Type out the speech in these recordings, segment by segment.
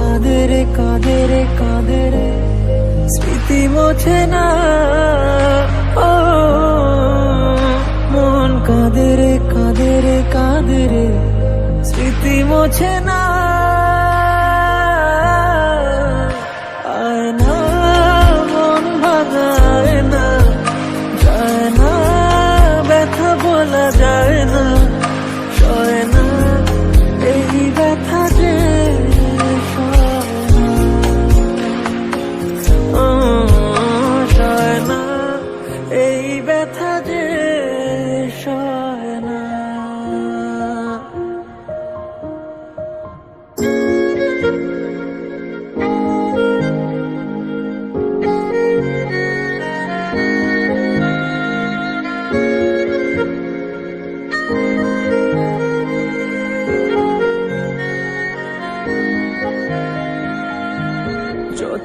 কাঁদে রে কাঁদে রে কাঁদে রে। স্মৃতি মোছে না।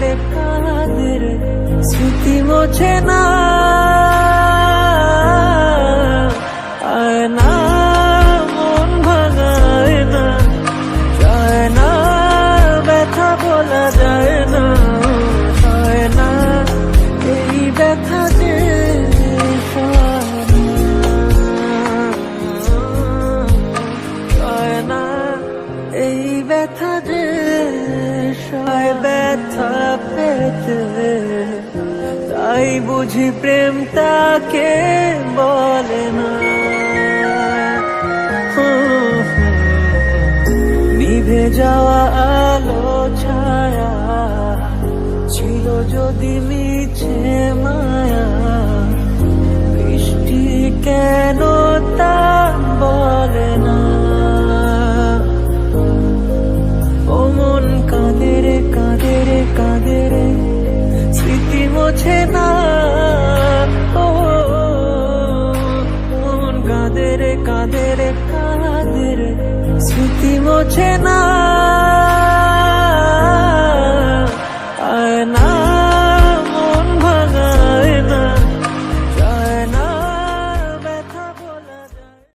রে কাঁদে রে স্মৃতি মোছে না এই ব্যথা যে হয় ব্যথা পেতে, তাই বুঝি প্রেম তাকে বলে না। নিভে যাওয়া আলো ছায়া ছিল যদি মিছে মায়া স্মৃতি মোছে না।